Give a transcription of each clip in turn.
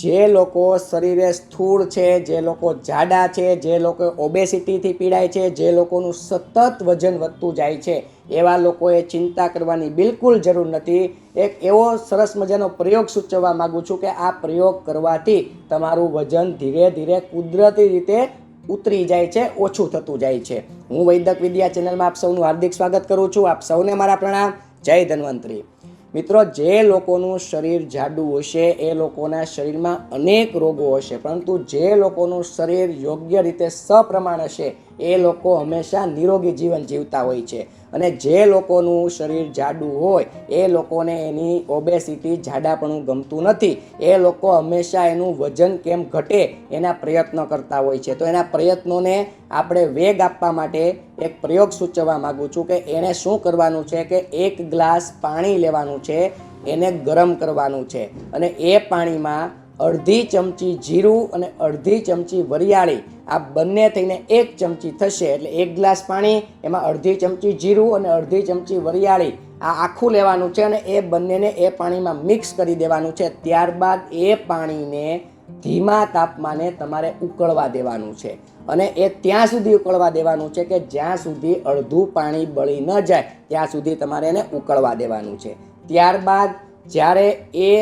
જે લોકો શરીરે સ્થૂળ છે, જે લોકો જાડા છે, જે લોકો ઓબેસિટીથી પીડાય છે, જે લોકોનું સતત વજન વધતું જાય છે, એવા લોકોએ ચિંતા કરવાની બિલકુલ જરૂર નથી. એક એવો સરસ મજાનો પ્રયોગ સૂચવવા માગું છું કે આ પ્રયોગ કરવાથી તમારું વજન ધીરે ધીરે કુદરતી રીતે ઉતરી જાય છે, ઓછું થતું જાય છે. હું વૈદક વિદ્યા ચેનલમાં આપ સૌનું હાર્દિક સ્વાગત કરું છું. આપ સૌને મારા પ્રણામ. જય ધન્વંતરી. મિત્રો, જે લોકોનું શરીર જાડું હશે, એ લોકોના શરીરમાં અનેક રોગો હશે. પરંતુ જે લોકોનું શરીર યોગ્ય રીતે સપ્રમાણ હશે એ લોકો હંમેશા નિરોગી જીવન જીવતા હોય છે. અને જે લોકોનું શરીર જાડું હોય, એ લોકોને એની ઓબેસિટી જાડાપણું ગમતું નથી. એ લોકો હંમેશા એનું વજન કેમ ઘટે એના પ્રયત્નો કરતા હોય છે. તો એના પ્રયત્નોને આપણે વેગ આપવા માટે એક પ્રયોગ સૂચવવા માગું છું કે એણે શું કરવાનું છે કે એક ગ્લાસ પાણી લેવાનું છે, એને ગરમ કરવાનું છે. અને એ પાણીમાં અડધી ચમચી જીરું અને અડધી ચમચી વરિયાળી. આ બંને થઈને એક ચમચી થશે, એટલે એક ગ્લાસ પાણી, એમાં અડધી ચમચી જીરું અને અડધી ચમચી વરિયાળી. આ આખું લેવાનું છે અને એ બંનેને એ પાણીમાં મિક્સ કરી દેવાનું છે. ત્યારબાદ એ પાણીને ધીમા તાપમાને તમારે ઉકળવા દેવાનું છે. અને એ ત્યાં સુધી ઉકળવા દેવાનું છે કે જ્યાં સુધી અડધું પાણી બળી ન જાય, ત્યાં સુધી તમારે એને ઉકળવા દેવાનું છે. ત્યારબાદ જ્યારે એ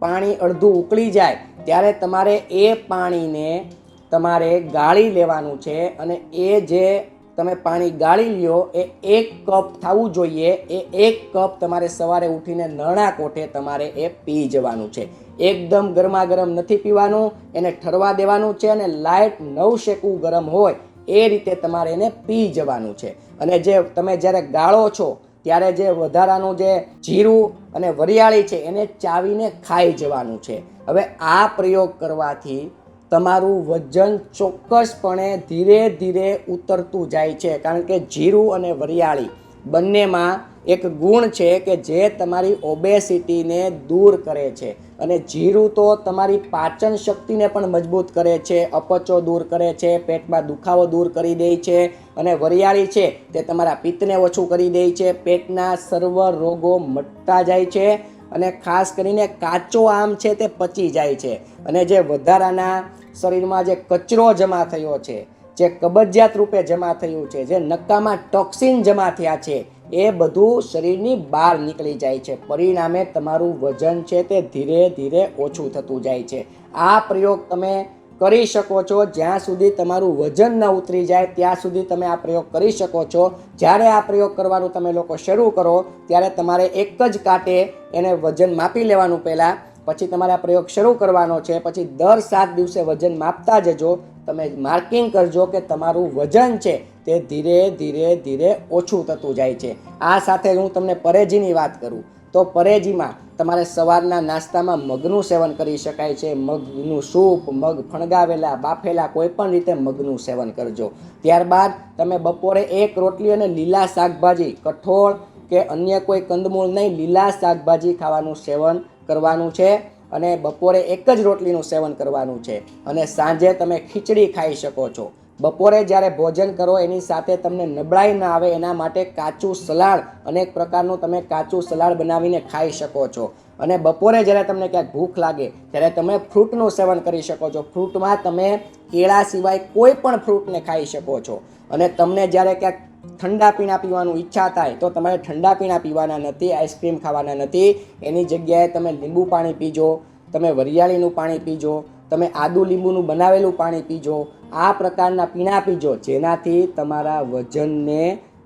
પાણી અડધું ઉકળી જાય, ત્યારે તમારે એ પાણીને તમારે ગાળી લેવાનું છે અને એ જે તમે પાણી ગાળી લ્યો, એ એક કપ થવું જોઈએ, એ એક કપ તમારે સવારે ઉઠીને નરણા કોઠે તમારે એ પી જવાનું છે. એકદમ ગરમા ગરમ નથી પીવાનું, એને ઠરવા દેવાનું છે અને લાઇટ નવ શેકવું ગરમ હોય, એ રીતે તમારે એને પી જવાનું છે. અને જે તમે જ્યારે ગાળો છો ત્યારે જે વધારાનું જે જીરું અને વરિયાળી છે, એને ચાવીને ખાઈ જવાનું છે. હવે આ પ્રયોગ કરવાથી તમારું વજન ચોક્કસપણે ધીરે ધીરે ઉતરતું જાય છે. કારણ કે જીરું અને વરિયાળી બંનેમાં એક ગુણ છે કે જે તમારી ઓબેસિટીને દૂર કરે છે. અને જીરું તો તમારી પાચન શક્તિને પણ મજબૂત કરે છે, અપચો દૂર કરે છે, પેટમાં દુખાવો દૂર કરી દે છે અને વરિયાળી છે તે તમારા પિત્તને ઓછું કરી દે છે. પેટના સર્વ રોગો મટતા જાય છે અને ખાસ કરીને કાચો આમ છે તે પચી જાય છે. અને જે વધારાના શરીરમાં જે કચરો જમા થયો છે, જે કબજિયાત રૂપે જમા થયું છે, જે નક્કામાં ટોક્સિન જમા થયા છે, એ બધું શરીરની બહાર નીકળી જાય છે. પરિણામે તમારું વજન છે તે ધીરે ધીરે ઓછું થતું જાય છે. આ પ્રયોગ તમે કરી શકો છો. જ્યાં સુધી તમારું વજન ન ઉતરી જાય, ત્યાં સુધી તમે આ પ્રયોગ કરી શકો છો. જ્યારે આ પ્રયોગ કરવાનું તમે લોકો શરૂ કરો, ત્યારે તમારે એક જ કાંટે એને વજન માપી લેવાનું પહેલાં. પછી તમારે આ પ્રયોગ શરૂ કરવાનો છે. પછી દર સાત દિવસે વજન માપતા જજો. તમે માર્કિંગ કરજો કે તમારું વજન છે તે ધીરે ધીરે ધીરે ઓછું થતું જાય છે. આ સાથે હું તમને પરેજીની વાત કરું. તો પરેજીમાં તમારે સવારના નાસ્તામાં મગનું સેવન કરી શકાય છે. મગનું સૂપ, મગ ફણગાવેલા, બાફેલા કોઈ પણ રીતે મગનું સેવન કરજો. ત્યારબાદ તમે બપોરે એક રોટલી અને લીલા શાકભાજી, કઠોળ કે અન્ય કોઈ કંદમૂળ નહીં, લીલા શાકભાજી ખાવાનું સેવન કરવાનું છે અને બપોરે એક જ રોટલીનું સેવન કરવાનું છે. અને સાંજે તમે ખીચડી ખાઈ શકો છો. બપોરે જ્યારે ભોજન કરો, એની સાથે તમને નબળાઈ ના આવે, એના માટે કાચું સલાડ, અનેક પ્રકારનું તમે કાચું સલાડ બનાવીને ખાઈ શકો છો. અને બપોરે જ્યારે તમને ક્યાંક ભૂખ લાગે, ત્યારે તમે ફ્રૂટનું સેવન કરી શકો છો. ફ્રૂટમાં તમે કેળા સિવાય કોઈ પણ ફ્રૂટને ખાઈ શકો છો. અને તમને જ્યારે ક્યાંક ઠંડા પીણા પીવાનું ઈચ્છા થાય, તો તમારે ઠંડા પીણા પીવાના નથી, આઈસ્ક્રીમ ખાવાના નથી. એની જગ્યાએ તમે લીંબુ પાણી પીજો, તમે વરિયાળીનું પાણી પીજો તમે આદુ લીંબુનું બનાવેલું પાણી પીજો આ પ્રકારના પીણા પીજો જેનાથી તમારા વજનને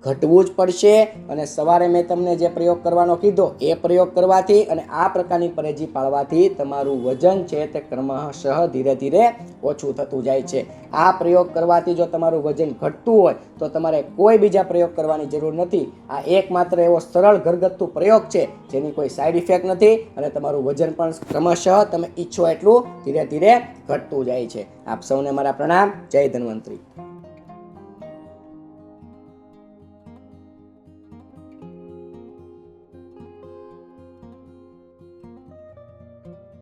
ઘટવું જ પડશે અને સવારે મેં તમને જે પ્રયોગ કરવાનો કીધો એ પ્રયોગ કરવાથી અને આ પ્રકારની પરેજી પાળવાથી તમારું વજન છે તે ક્રમશઃ ધીરે ધીરે ઓછું થતું જાય છે. આ પ્રયોગ કરવાથી જો તમારું વજન ઘટતું હોય તો તમારે કોઈ બીજા પ્રયોગ કરવાની જરૂર નથી. આ એકમાત્ર એવો સરળ ઘરગથ્થુ પ્રયોગ છે જેની કોઈ સાઈડ ઇફેક્ટ નથી અને તમારું વજન પણ ક્રમશઃ તમે ઈચ્છો એટલું ધીરે ધીરે ઘટતું જાય છે. આપ સૌને મારા પ્રણામ. જય ધન્વંતરી.